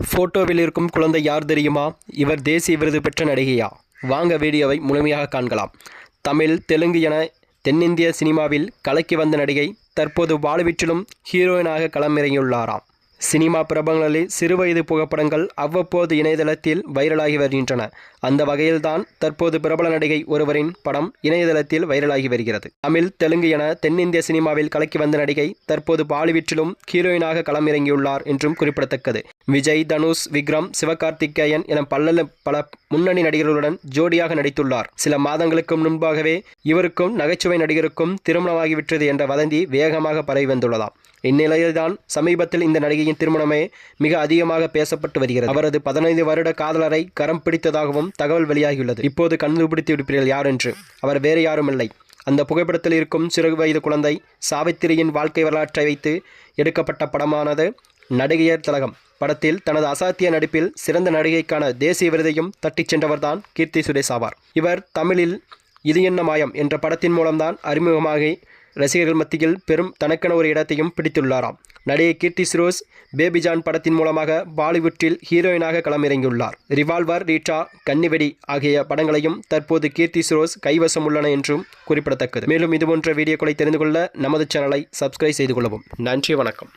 ஃபோட்டோவில் இருக்கும் குழந்தை யார் தெரியுமா? இவர் தேசிய விருது பெற்ற நடிகையா? வாங்க வீடியோவை முழுமையாக காண்கலாம். தமிழ் தெலுங்கு என தென்னிந்திய சினிமாவில் கலக்கி வந்த நடிகை தற்போது பாலிவுட்டிலும் ஹீரோயினாக களமிறங்கியுள்ளாராம். சினிமா பிரபலங்களில் சிறுவயது புகைப்படங்கள் அவ்வப்போது இணையதளத்தில் வைரலாகி வருகின்றன. அந்த வகையில்தான் தற்போது பிரபல நடிகை ஒருவரின் படம் இணையதளத்தில் வைரலாகி வருகிறது. தமிழ் தெலுங்கு என தென்னிந்திய சினிமாவில் கலக்கி வந்த நடிகை தற்போது பாலிவுட்டிலும் ஹீரோயினாக களமிறங்கியுள்ளார் என்றும் குறிப்பிடத்தக்கது. விஜய் தனுஷ் விக்ரம் சிவகார்த்திகேயன் என பல பல முன்னணி நடிகர்களுடன் ஜோடியாக நடித்துள்ளார். சில மாதங்களுக்கு முன்பாகவே இவருக்கும் நகைச்சுவை நடிகருக்கும் திருமணமாகிவிட்டது என்ற வதந்தி வேகமாக பரவி வந்துள்ளதாம். இந்நிலையில்தான் சமீபத்தில் இந்த நடிகையின் திருமணமே மிக அதிகமாக பேசப்பட்டு வருகிறது. அவரது பதினைந்து வருட காதலரை கரம் பிடித்ததாகவும் தகவல் வெளியாகியுள்ளது. இப்போது கண்டுபிடித்து விடுப்பீர்கள் யார் என்று. அவர் வேறு யாரும் இல்லை. அந்த புகைப்படத்தில் இருக்கும் சிறு வயது குழந்தை சாவித்திரியின் வாழ்க்கை வரலாற்றை வைத்து எடுக்கப்பட்ட படமானது நடிகையர் திலகம். படத்தில் தனது அசாத்திய நடிப்பில் சிறந்த நடிகைக்கான தேசிய விருதையும் தட்டிச் சென்றவர்தான் கீர்த்தி சுரேஷ் ஆவார். இவர் தமிழில் இது என்ன மாயம் என்ற படத்தின் மூலம்தான் அறிமுகமாகி ரசிகர்கள் மத்தியில் பெரும் தனக்கென ஒரு இடத்தையும் பிடித்துள்ளாராம். நடிகை கீர்த்தி சுரோஸ் பேபிஜான் படத்தின் மூலமாக பாலிவுட்டில் ஹீரோயினாக களமிறங்கியுள்ளார். ரிவால்வர் ரீட்டா கன்னிவெடி ஆகிய படங்களையும் தற்போது கீர்த்தி சுரோஸ் கைவசம் உள்ளன என்றும் குறிப்பிடத்தக்கது. மேலும் இதுபோன்ற வீடியோக்களை தெரிந்து கொள்ள நமது சேனலை சப்ஸ்கிரைப் செய்து கொள்ளவும். நன்றி வணக்கம்.